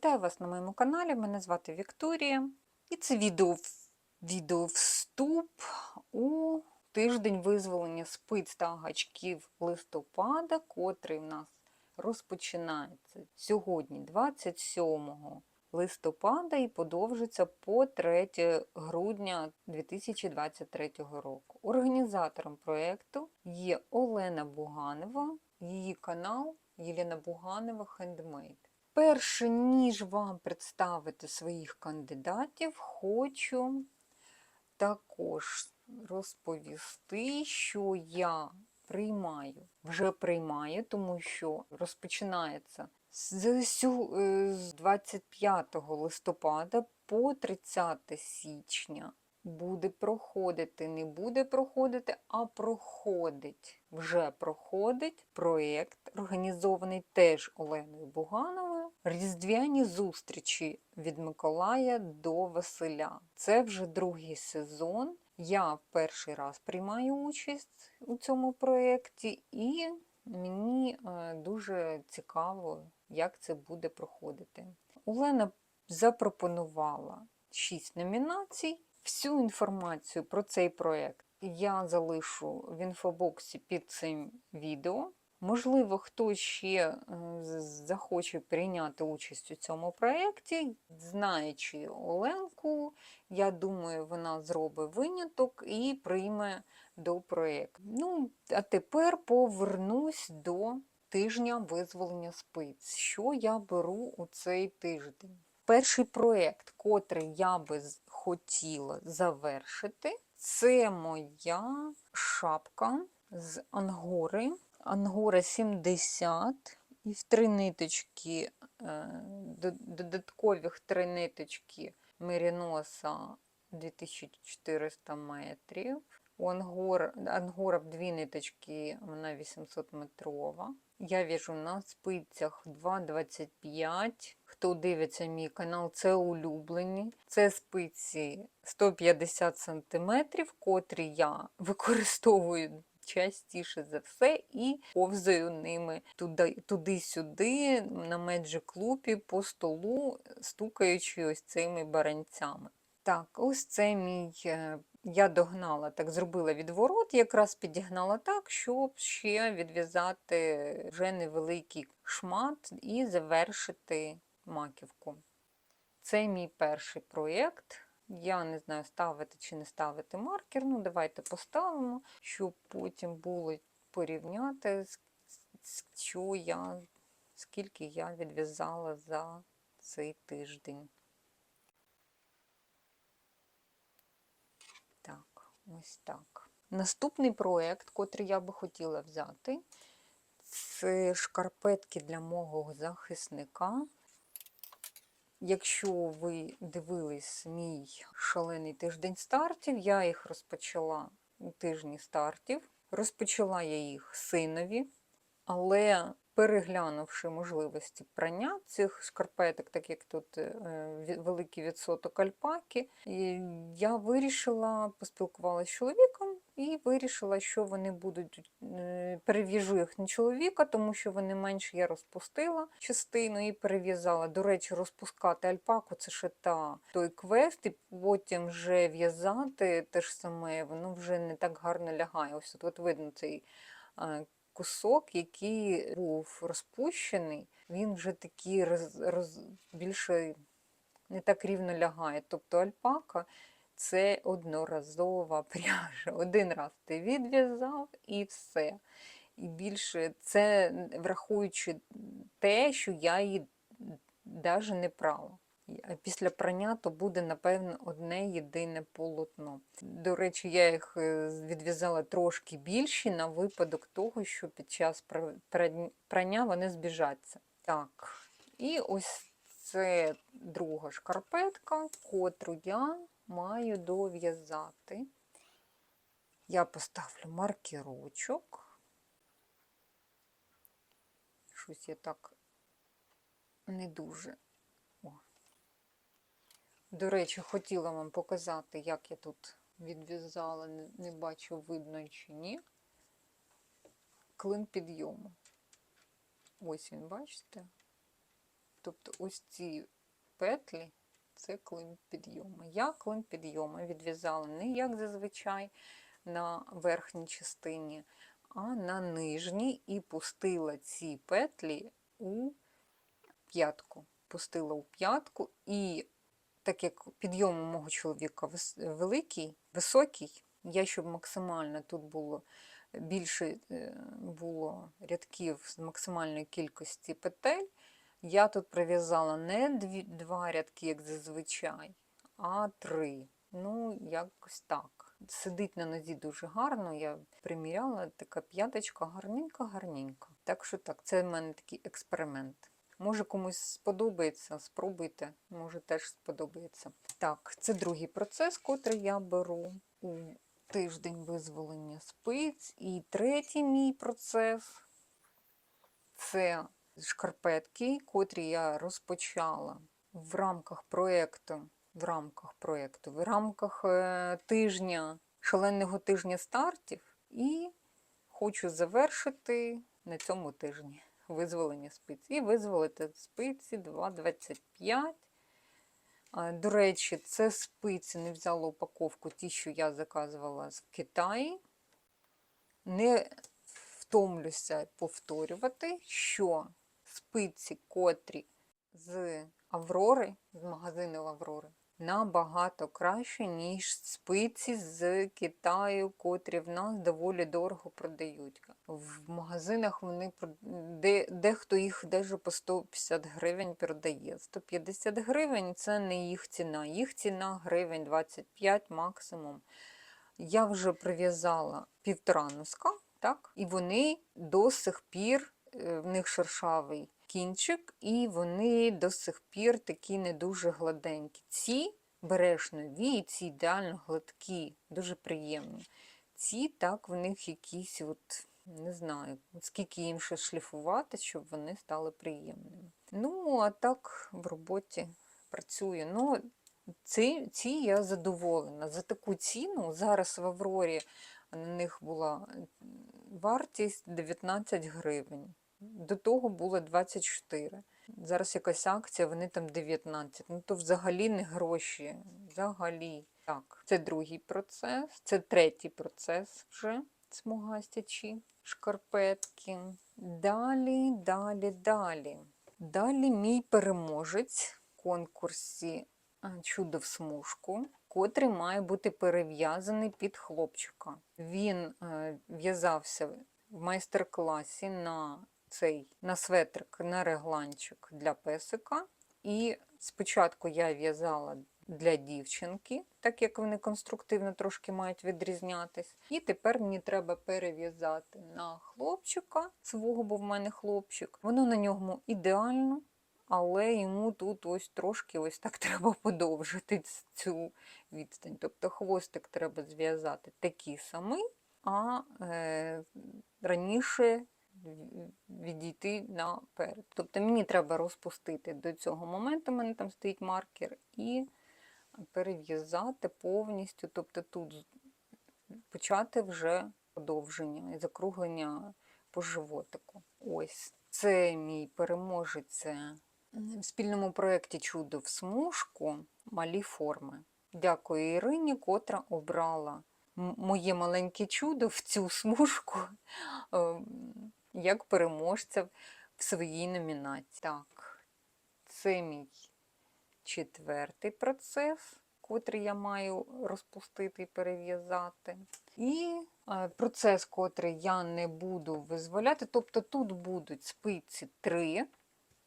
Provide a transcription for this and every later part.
Вітаю вас на моєму каналі. Мене звати Вікторія. І це відео, відео вступ у тиждень визволення спиць та гачків листопада, котрий в нас розпочинається сьогодні, 27 листопада, і подовжиться по 3 грудня 2023 року. Організатором проєкту є Олена Буганова, її канал Єлена Буганова Хендмейд. Перше, ніж вам представити своїх кандидатів, хочу також розповісти, що я приймаю, вже приймаю, тому що розпочинається з е, з 25 листопада по 30 січня. Буде проходити, не буде проходити, а проходить. Вже проходить проєкт, організований теж Оленою Бугановою. Різдвяні зустрічі від Миколая до Василя. Це вже другий сезон. Я перший раз приймаю участь у цьому проєкті, і мені е, дуже цікаво, як це буде проходити. Олена запропонувала шість номінацій. Всю інформацію про цей проєкт я залишу в інфобоксі під цим відео. Можливо, хтось ще е, захоче прийняти участь у цьому проєкті, знаючи Оленку, я думаю, вона зробить виняток і прийме до проєкту. Ну, а тепер повернусь до тижня визволення спиць. Що я беру у цей тиждень? Перший проєкт, котрий я би хотіла завершити, це моя шапка з ангори. Ангора 70 і в три ниточки, е, до- додаткових три ниточки меріноса 2400 метрів. У ангор, ангора в дві ниточки, вона 800 метрова. Я в'яжу на спицях 2,25. Хто дивиться мій канал, це улюблені. Це спиці 150 см, котрі я використовую частіше за все і повзаю ними туди- туди-сюди на клубі по столу, стукаючи ось цими баранцями. Так, ось це мій. е, Я догнала, так зробила відворот, якраз підігнала так, щоб ще відв'язати вже невеликий шмат і завершити маківку. Це мій перший проєкт. Я не знаю, ставити чи не ставити маркер. Ну, давайте поставимо, щоб потім було порівняти, що я, скільки я відв'язала за цей тиждень. Так, ось так. Наступний проєкт, котрий я би хотіла взяти, це шкарпетки для мого захисника. Якщо ви дивились мій шалений тиждень стартів, я їх розпочала у тижні стартів. Розпочала я їх синові, але переглянувши можливості прання цих шкарпеток, так як тут е, великий відсоток альпаки, я вирішила, поспілкувалася з чоловіком і вирішила, що вони будуть, е, перев'яжу їх на чоловіка, тому що вони менше я розпустила частину і перев'язала. До речі, розпускати альпаку це ще та той квест, і потім вже в'язати те ж саме, воно вже не так гарно лягає. Ось тут видно цей е, кусок, який був розпущений, він вже такий роз, роз, більше не так рівно лягає. Тобто альпака це одноразова пряжа. Один раз ти відв'язав і все. І більше це врахуючи те, що я її навіть не прала. Після прання то буде, напевно, одне єдине полотно. До речі, я їх е, відв'язала трошки більші на випадок того, що під час прання вони збіжаться. Так, і ось це друга шкарпетка, котру я маю дов'язати. Я поставлю маркерочок. Щось я так не дуже. О. До речі, хотіла вам показати, як я тут відв'язала, не, бачу, видно чи ні. Клин підйому. Ось він, бачите? Тобто ось ці петлі це клин підйому. Я клин підйому відв'язала не як зазвичай на верхній частині, а на нижній і пустила ці петлі у п'ятку. Пустила у п'ятку, і так як підйом у мого чоловіка великий, високий, я щоб максимально тут було більше е, було рядків з максимальної кількості петель, я тут прив'язала не дві, два рядки, як зазвичай, а три. Ну, якось так. Сидить на нозі дуже гарно. Я приміряла, така п'яточка гарненька-гарненька. Так що так, це в мене такий експеримент. Може комусь сподобається, спробуйте, може теж сподобається. Так, це другий процес, котрий я беру у тиждень визволення спиць. І третій мій процес це шкарпетки, котрі я розпочала в рамках проєкту, в рамках проєкту, в рамках е, тижня, шаленого тижня стартів, і хочу завершити на цьому тижні визволення спиць. І визволити спиці 2,25. До речі, це спиці не взяла упаковку, ті, що я заказувала з Китаї. Не втомлюся повторювати, що спиці, котрі з Аврори, з магазину Аврори, набагато краще, ніж спиці з Китаю, котрі в нас доволі дорого продають. В магазинах вони де, дехто їх даже по 150 гривень продає. 150 гривень це не їх ціна. Їх ціна гривень 25 максимум. Я вже прив'язала півтора носка, так? і вони до сих пір, е, в них шершавий кінчик, і вони до сих пір такі не дуже гладенькі. Ці береш нові, і ці ідеально гладкі, дуже приємні. Ці так, в них якісь, от, не знаю, скільки їм ще шліфувати, щоб вони стали приємними. Ну, а так в роботі працює. Ну, ці, ці я задоволена. За таку ціну зараз в Аврорі на них була вартість 19 гривень. До того було 24. Зараз якась акція, вони там 19. Ну то взагалі не гроші. Взагалі. Так, це другий процес, це третій процес вже смугастячі шкарпетки. Далі, далі, далі. Далі мій переможець в конкурсі Чудо в смужку, котрий має бути перев'язаний під хлопчика. Він е, в'язався в майстер-класі на цей на светрик, на регланчик для песика. І спочатку я в'язала для дівчинки, так як вони конструктивно трошки мають відрізнятись. І тепер мені треба перев'язати на хлопчика свого, бо в мене хлопчик. Воно на ньому ідеально, але йому тут ось трошки ось так треба подовжити цю відстань. Тобто хвостик треба зв'язати такий самий, а е, раніше відійти наперед. Тобто мені треба розпустити до цього моменту, у мене там стоїть маркер, і перев'язати повністю, тобто тут почати вже подовження і закруглення по животику. Ось це мій переможець в спільному проєкті Чудо в смужку малі форми. Дякую Ірині, котра обрала моє маленьке чудо в цю смужку ем, як переможця в своїй номінації. Так, це мій четвертий процес, котрий я маю розпустити і перев'язати. І е, процес, котрий я не буду визволяти, тобто тут будуть спиці 3,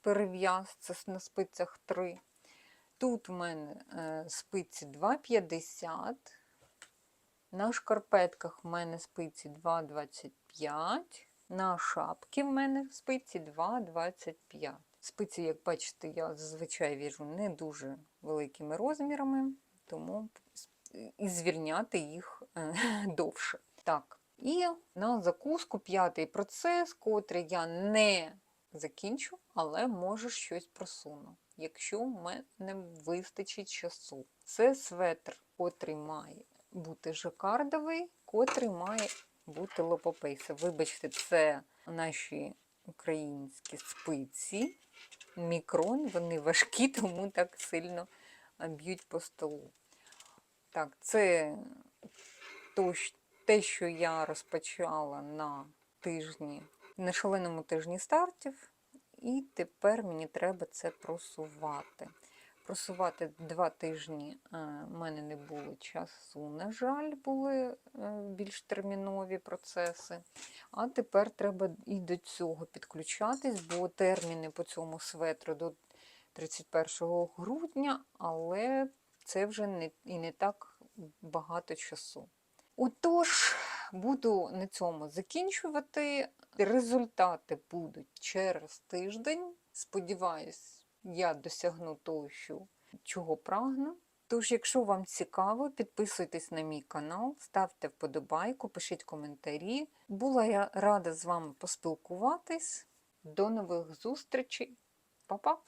перев'яз, це на спицях 3. Тут в мене е, спиці 2,50. На шкарпетках в мене спиці 2,25. На шапки в мене в спиці 2,25. Спиці, як бачите, я зазвичай в'яжу не дуже великими розмірами, тому і звільняти їх е, довше. Так, і на закуску п'ятий процес, котрий я не закінчу, але може щось просуну, якщо в мене вистачить часу. Це светр, котрий має бути жакардовий, котрий має бути лопопейса. Вибачте, це наші українські спиці. мікрон, вони важкі, тому так сильно б'ють по столу. Так, це те, що я розпочала на тижні, на шаленому тижні стартів, і тепер мені треба це просувати. Просувати два тижні е, в мене не було часу, на жаль, були е, більш термінові процеси. А тепер треба і до цього підключатись, бо терміни по цьому светру до 31 грудня, але це вже не, і не так багато часу. Отож, буду на цьому закінчувати. Результати будуть через тиждень. Сподіваюсь, я досягну того, чого прагну. Тож, якщо вам цікаво, підписуйтесь на мій канал, ставте вподобайку, пишіть коментарі. Була я рада з вами поспілкуватись. До нових зустрічей. Па-па!